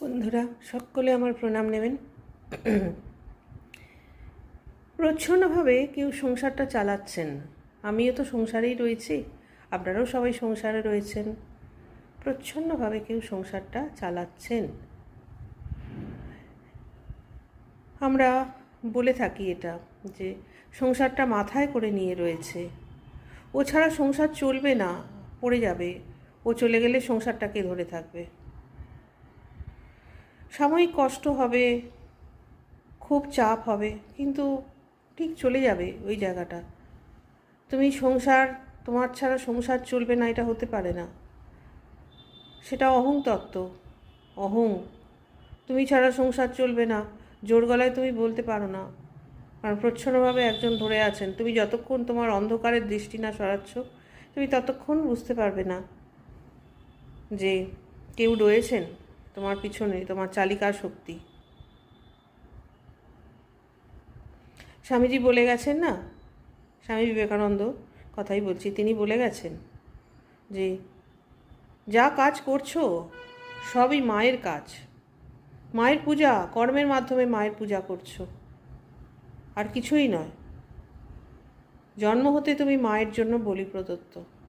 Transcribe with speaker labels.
Speaker 1: বন্ধুরা, সকলে আমার প্রণাম নেবেন। প্রচ্ছন্নভাবে কেউ সংসারটা চালাচ্ছেন। আমিও তো সংসারেই রয়েছি, আপনারাও সবাই সংসারে রয়েছেন। প্রচ্ছন্নভাবে কেউ সংসারটা চালাচ্ছেন। আমরা বলে থাকি এটা, যে সংসারটা মাথায় করে নিয়ে রয়েছে। ও ছাড়া সংসার চলবে না, পড়ে যাবে। ও চলে গেলে সংসারটাকে ধরে থাকবে। সাময়িক কষ্ট হবে, খুব চাপ হবে, কিন্তু ঠিক চলে যাবে ওই জায়গাটা। তুমি সংসার, তোমার ছাড়া সংসার চলবে না, এটা হতে পারে না। সেটা অহং তত্ত্ব, অহং। তুমি ছাড়া সংসার চলবে না, জোর গলায় তুমি বলতে পারো না। কারণ প্রচ্ছন্নভাবে একজন ধরে আছেন, তুমি যতক্ষণ তোমার অন্ধকারের দৃষ্টি না সরাচ্ছ, তুমি ততক্ষণ বুঝতে পারবে না যে কেউ রয়েছেন। তোমার পিছনে, তোমার চালিকা শক্তি। স্বামীজি বলে গেছেন না? স্বামী বিবেকানন্দ কথাই বলছি, তিনি বলে গেছেন যে, যা কাজ করছ, সবই মায়ের কাজ। মায়ের পূজা, কর্মের মাধ্যমে মায়ের পূজা করছ। আর কিছুই নয়। জন্ম হতে তুমি মায়ের জন্য বলি প্রদত্ত